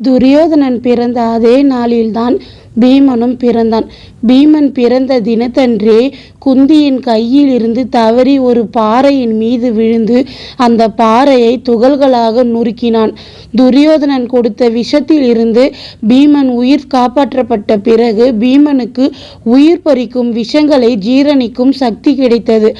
துரியோதனன் பிறந்த அதே நாளில்தான் பீமனும் பிறந்தான். பீமன் பிறந்த தினத்தன்றே குந்தியின் கையில் இருந்து தவறி ஒரு பாறையின் மீது விழுந்து அந்த பாறையை துகள்களாக நுறுக்கினான் துரியோதனன் கொடுத்த விஷத்தில் இருந்து பீமன் உயிர் காப்பாற்றப்பட்ட பிறகு பீமனுக்கு உயிர் பறிக்கும் விஷங்களை ஜீரணிக்கும் சக்தி கிடைத்தது.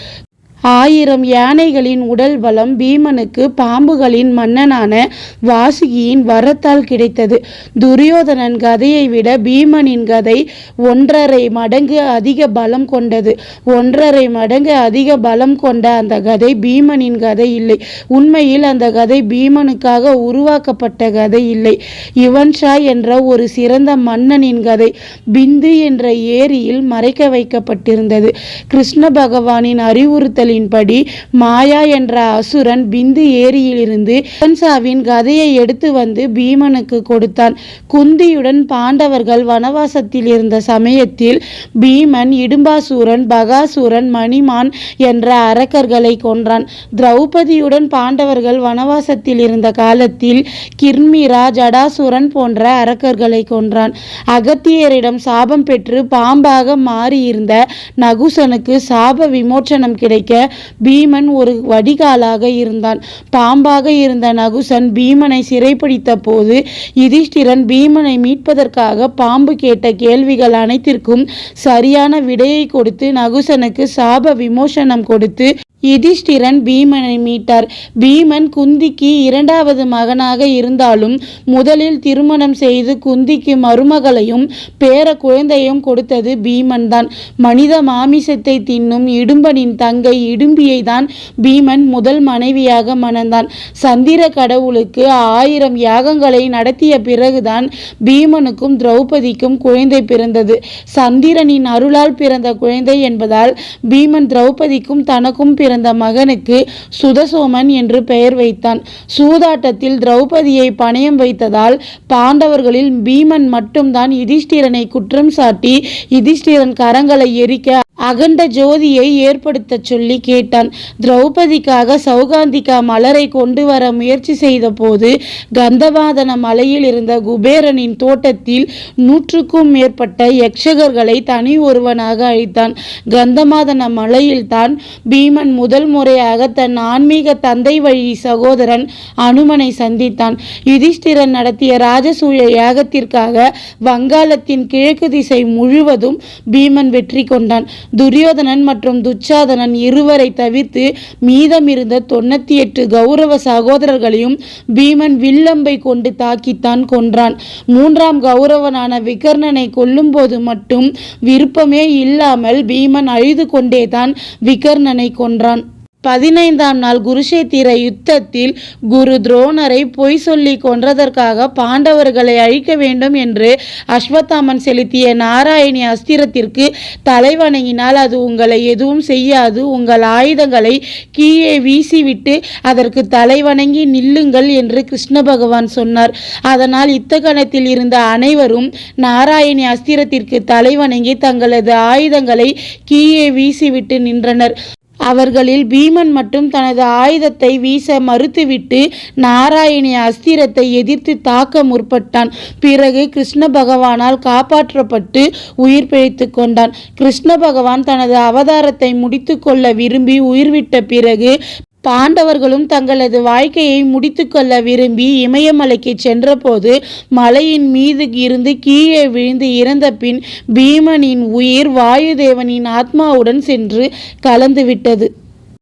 ஆயிரம் யானைகளின் உடல் பலம் பீமனுக்கு பாம்புகளின் மன்னனான வாசுகியின் வரத்தால் கிடைத்தது. துரியோதனன் கதையை விட பீமனின் கதை ஒன்றரை மடங்கு அதிக பலம் கொண்டது. ஒன்றரை மடங்கு அதிக பலம் கொண்ட அந்த கதை பீமனின் கதை இல்லை. உண்மையில் அந்த கதை பீமனுக்காக உருவாக்கப்பட்ட கதை இல்லை. இவன்ஷா என்ற ஒரு சிறந்த மன்னனின் கதை பிந்து என்ற ஏரியில் மறைக்க வைக்கப்பட்டிருந்தது. கிருஷ்ண பகவானின் அறிவுறுத்தலின்படி மாயா என்ற அசுரன் பிந்து ஏரியிலிருந்து கன்சாவின் கதையை எடுத்து வந்து பீமனுக்கு கொடுத்தான். குந்தியுடன் பாண்டவர்கள் வனவாசத்தில் இருந்த சமயத்தில் பீமன் இடும்பாசூரன் பகாசூரன் மணிமான் என்ற அரக்கர்களை கொன்றான். திரௌபதியுடன் பாண்டவர்கள் வனவாசத்தில் இருந்த காலத்தில் கிர்மிரா ஜடாசுரன் போன்ற அரக்கர்களை கொன்றான். அகத்தியரிடம் சாபம் பெற்று பாம்பாக மாறியிருந்த நகுசனுக்கு சாப விமோச்சனம் கிடைக்க பீமன் ஒரு வடிகாலாக இருந்தான். பாம்பாக இருந்த நகுசன் பீமனை சிறைப்பிடித்த போது யுதிஷ்டிரன் பீமனை மீட்பதற்காக பாம்பு கேட்ட கேள்விகள் அனைத்திற்கும் சரியான விடையை கொடுத்து நகுசனுக்கு சாப விமோசனம் கொடுத்து யுதிஷ்டிரன் பீமனை மீட்டார். பீமன் குந்திக்கு இரண்டாவது மகனாக இருந்தாலும் முதலில் திருமணம் செய்து குந்திக்கு மருமகளையும் பேர குழந்தையும் கொடுத்தது பீமன் தான் மனித மாமிசத்தை தின்னும் இடும்பனின் தங்கை இடும்பியை தான் பீமன் முதல் மனைவியாக மணந்தான். சந்திர கடவுளுக்கு ஆயிரம் யாகங்களை நடத்திய பிறகுதான் பீமனுக்கும் திரௌபதிக்கும் குழந்தை பிறந்தது. சந்திரனின் அருளால் பிறந்த குழந்தை என்பதால் பீமன் திரௌபதிக்கும் தனக்கும் பிறந்த மகனுக்கு சுதசோமன் என்று பெயர் வைத்தான். சூதாட்டத்தில் திரௌபதியை பணயம் வைத்ததால் பாண்டவர்களில் பீமன் மட்டும்தான் யுதிஷ்டிரனை குற்றம் சாட்டி யுதிஷ்டிரன் கரங்களை எரிக்க அகண்ட ஜோதியை ஏற்படுத்தச் சொல்லி கேட்டான். திரௌபதிக்காக சௌகாந்திகா மலரை கொண்டு வர முயற்சி செய்த போது கந்தவாதன மலையில் இருந்த குபேரனின் தோட்டத்தில் நூற்றுக்கும் மேற்பட்ட யக்ஷகர்களை தனி ஒருவனாக அழித்தான். கந்தமாதன மலையில்தான் பீமன் முதல் முறையாக தன் ஆன்மீக தந்தை வழி சகோதரன் அனுமனை சந்தித்தான். யுதிஷ்டிரன் நடத்திய ராஜசூழ யாகத்திற்காக வங்காளத்தின் கிழக்கு திசை முழுவதும் பீமன் வெற்றி கொண்டான். துரியோதனன் மற்றும் துச்சாதனன் இருவரை தவிர்த்து மீதமிருந்த தொண்ணூத்தி எட்டு கௌரவ சகோதரர்களையும் பீமன் வில்லம்பை கொண்டு தாக்கித்தான் கொன்றான். மூன்றாம் கௌரவனான விகர்ணனை கொல்லும்போது மட்டும் விருப்பமே இல்லாமல் பீமன் அழுது கொண்டேதான் விகர்ணனை கொன்றான். பதினைந்தாம் நாள் குருஷேத்திர யுத்தத்தில் குரு துரோணரை பொய் சொல்லி கொன்றதற்காக பாண்டவர்களை அழிக்க வேண்டும் என்று அஸ்வத்தாமன் செலுத்திய நாராயணி அஸ்திரத்திற்கு தலைவணங்கினால் அது உங்களை எதுவும் செய்யாது. உங்கள் ஆயுதங்களை கீழே வீசிவிட்டு அதற்கு தலைவணங்கி நில்லுங்கள் என்று கிருஷ்ண பகவான் சொன்னார். அதனால் இத்தகணத்தில் இருந்த அனைவரும் நாராயணி அஸ்திரத்திற்கு தலைவணங்கி தங்களது ஆயுதங்களை கீழே வீசிவிட்டு நின்றனர். அவர்களில் பீமன் மட்டும் தனது ஆயுதத்தை வீச மறுத்துவிட்டு நாராயணி அஸ்திரத்தை எதிர்த்து தாக்க முற்பட்டான். பிறகு கிருஷ்ண பகவானால் காப்பாற்றப்பட்டு உயிர் பிழைத்து கொண்டான். கிருஷ்ண பகவான் தனது அவதாரத்தை முடித்துக்கொள்ள விரும்பி உயிர்விட்ட பிறகு பாண்டவர்களும் தங்களது வாழ்க்கையை முடித்துக்கொள்ள விரும்பி இமயமலைக்கு சென்றபோது மலையின் மீது இருந்து கீழே விழுந்து இறந்த பின் பீமனின் உயிர் வாயுதேவனின் ஆத்மாவுடன் சென்று கலந்துவிட்டது.